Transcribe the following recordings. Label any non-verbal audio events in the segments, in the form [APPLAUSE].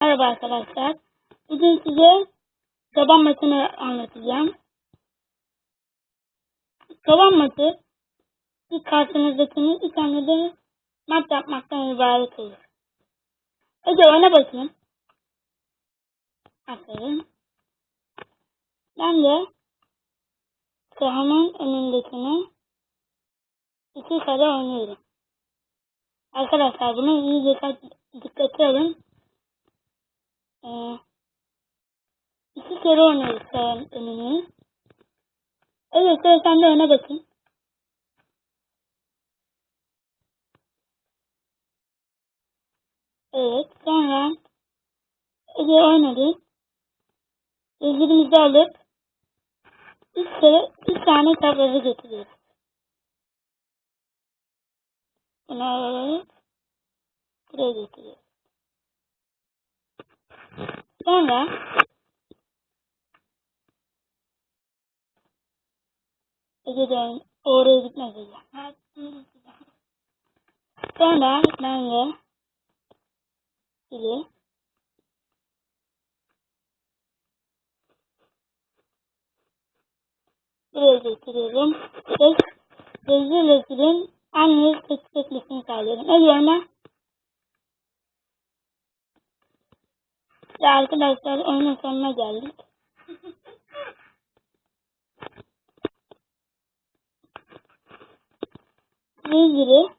Merhaba arkadaşlar. Bugün size taban matını anlatacağım. Taban matı bir karşınızdakini bir tane de mat yapmaktan ibaret olur. Önce öne bakayım. Aferin. Ben de sahanın önündekini iki kere oynuyorum. Arkadaşlar bunu iyi dikkat, dikkate alın. Ee, iki kere oynuyoruz sahanın önünü. Evet sıra sende öne bakın. Evet sonra Ege oynadık. Gözlerimizi alıp üç kere üç tane tablacı getiriyoruz. Bunu alıp buraya getiriyoruz. Sonra Ege'den oraya gitmez Ege. Sonra ben de biri buraya getiriyorum. Ve Rezil Rezil'in aynı teklif etmesini sağlıyorum. Ege ve arkadaşlar oyunun sonuna geldik. [LAUGHS] Rezil'i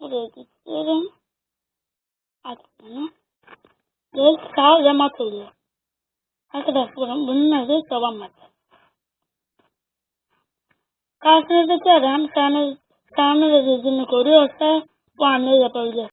buraya getiriyorum. Artık bunu. Ve sağ ve mat oluyor. Arkadaşlar bunun, adı taban mat. Karşınızdaki adam sahne, sahne ve rezilini Wanna.